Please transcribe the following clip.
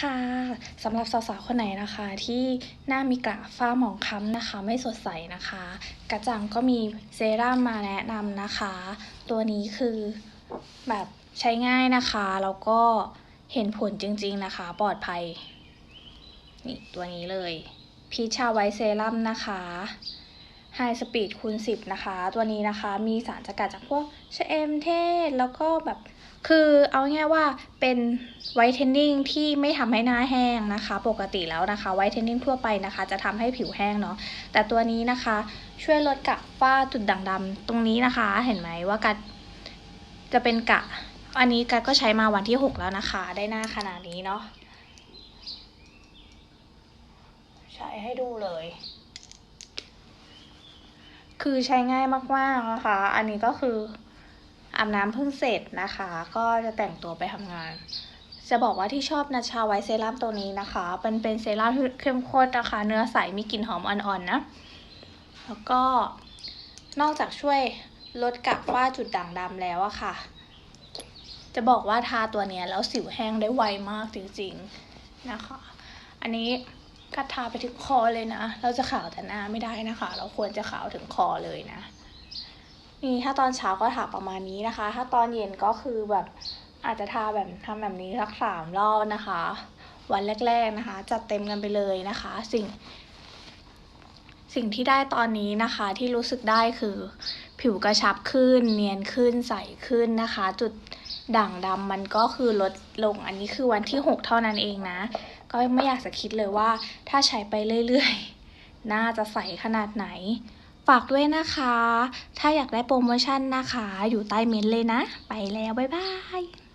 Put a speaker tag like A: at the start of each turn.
A: ค่ะสำหรับสาวๆคนไหนนะคะ ที่หน้ามีกระฝ้าหมองคล้ำนะคะ ไม่สดใสนะคะ กระจังก็มีเซรั่มมาแนะนำนะคะ ตัวนี้คือแบบใช้ง่ายนะคะ แล้วก็เห็นผลจริงๆนะคะ ปลอดภัย นี่ตัวนี้เลยพีชาไวเซรั่มนะคะไฮสปีดคูณ10 นะคะ ตัวนี้นะคะมีสารสกัดจากพวกชะเอมเทศ แล้วก็แบบ คือเอาง่ายว่าเป็นไวท์เทนนิ่งที่ไม่ทำให้หน้าแห้งนะคะ ปกติแล้วนะคะไวท์เทนนิ่งทั่วไปนะคะ จะทำให้ผิวแห้งเนาะแต่ตัวนี้นะคะช่วยลดกระฝ้าจุดด่างดำตรงนี้นะคะ เห็นไหมว่ากัดจะเป็นกะ อันนี้กัดก็ใช้มาวันที่ 6 แล้วนะคะ ได้หน้าขนาดนี้เนาะใช้ให้ดูเลยคือใช้ง่ายมากๆนะคะ อันนี้ก็คือ อาบน้ำเพิ่งเสร็จนะคะ ก็จะแต่งตัวไปทำงาน จะบอกว่าที่ชอบนาชาไวเซรั่มตัวนี้นะคะเป็นเป็นเซรั่มที่เข้มข้นนะคะ เนื้อใสมีกลิ่นหอมอ่อนๆนะ แล้วก็นอกจากช่วยลดกักฝ้าจุดด่างดำแล้วอะค่ะ จะบอกว่าทาตัวนี้แล้วสิวแห้งได้ไวมากจริงๆนะคะ อันนี้กัดทาไปถึงคอเลยนะ เราจะขาวแต่หน้าไม่ได้นะคะ เราควรจะขาวถึงคอเลยนะ นี่ถ้าตอนเช้าก็ทาประมาณนี้นะคะ ถ้าตอนเย็นก็คือแบบอาจจะทาแบบทำแบบนี้สักสามรอบนะคะ วันแรก ๆนะคะ จัดเต็มกันไปเลยนะคะ สิ่ง สิ่งที่ได้ตอนนี้นะคะ ที่รู้สึกได้คือ ผิวกระชับขึ้น เนียนขึ้นใสขึ้นนะคะ จุดด่างดำมันก็คือลดลงอันนี้คือวันที่ 6 เท่านั้นเองนะ ก็ไม่อยากจะคิดเลยว่า ถ้าใช้ไปเรื่อยๆ น่าจะใสขนาดไหน ฝากด้วยนะคะ ถ้าอยากได้โปรโมชั่นนะคะ อยู่ใต้เมนเลยนะ ไปแล้ว บ๊ายบาย